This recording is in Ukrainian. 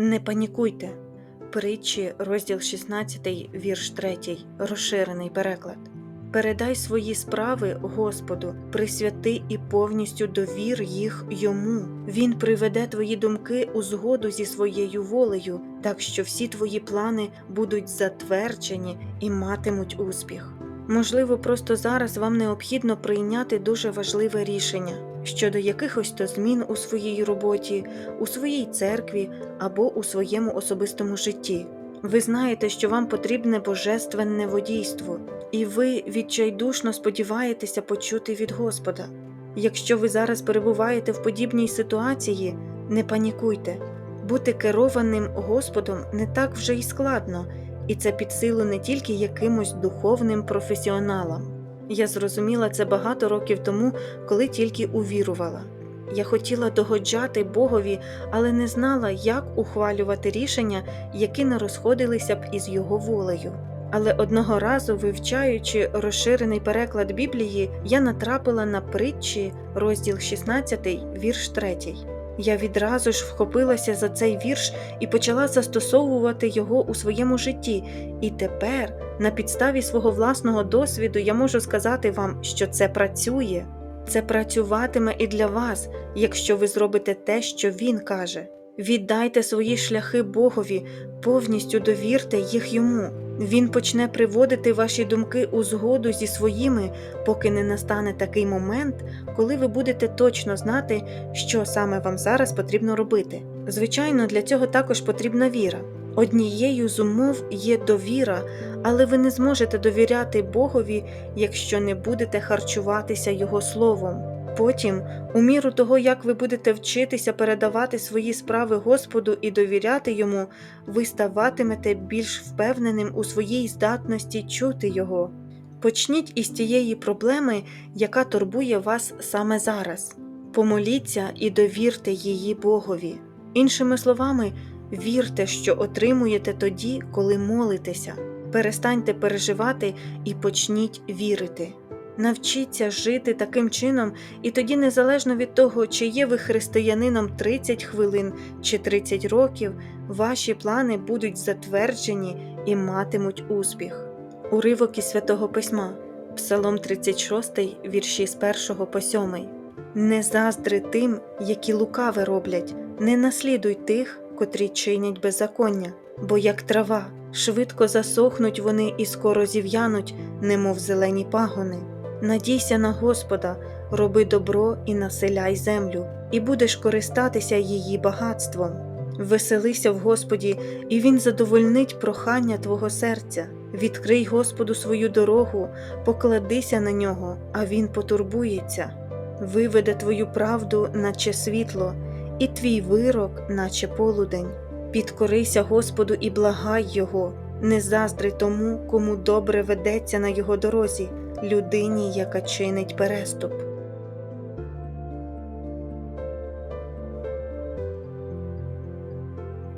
Не панікуйте. Притчі, розділ 16, вірш 3, розширений переклад. Передай свої справи Господу, присвяти і повністю довір їх йому. Він приведе твої думки у згоду зі своєю волею, так що всі твої плани будуть затверджені і матимуть успіх. Можливо, просто зараз вам необхідно прийняти дуже важливе рішення щодо якихось то змін у своїй роботі, у своїй церкві або у своєму особистому житті. Ви знаєте, що вам потрібне божественне водійство, і ви відчайдушно сподіваєтеся почути від Господа. Якщо ви зараз перебуваєте в подібній ситуації, не панікуйте. Бути керованим Господом не так вже й складно, і це під силу не тільки якимось духовним професіоналам. Я зрозуміла це багато років тому, коли тільки увірувала. Я хотіла догоджати Богові, але не знала, як ухвалювати рішення, які не розходилися б із його волею. Але одного разу, вивчаючи розширений переклад Біблії, я натрапила на притчі, розділ 16, вірш 3. Я відразу ж вхопилася за цей вірш і почала застосовувати його у своєму житті. І тепер, на підставі свого власного досвіду, я можу сказати вам, що це працює. Це працюватиме і для вас, якщо ви зробите те, що Він каже. Віддайте свої шляхи Богові, повністю довірте їх йому. Він почне приводити ваші думки у згоду зі своїми, поки не настане такий момент, коли ви будете точно знати, що саме вам зараз потрібно робити. Звичайно, для цього також потрібна віра. Однією з умов є довіра, але ви не зможете довіряти Богові, якщо не будете харчуватися Його словом. Потім, у міру того, як ви будете вчитися передавати свої справи Господу і довіряти йому, ви ставатимете більш впевненим у своїй здатності чути Його. Почніть із тієї проблеми, яка турбує вас саме зараз. Помоліться і довірте її Богові. Іншими словами, вірте, що отримуєте тоді, коли молитеся. Перестаньте переживати і почніть вірити. Навчіться жити таким чином, і тоді, незалежно від того, чи є ви християнином 30 хвилин чи 30 років, ваші плани будуть затверджені і матимуть успіх. Уривок із святого письма, Псалом 36, вірші з 1 по 7. Не заздри тим, які лукаве роблять, не наслідуй тих, котрі чинять беззаконня, бо як трава, швидко засохнуть вони і скоро зів'януть, немов зелені пагони. Надійся на Господа, роби добро і населяй землю, і будеш користатися її багатством. Веселися в Господі, і Він задовольнить прохання твого серця. Відкрий Господу свою дорогу, покладися на нього, а Він потурбується. Виведе твою правду, наче світло, і твій вирок, наче полудень. Підкорися Господу і благай Його, не заздри тому, кому добре ведеться на його дорозі, людині, яка чинить переступ.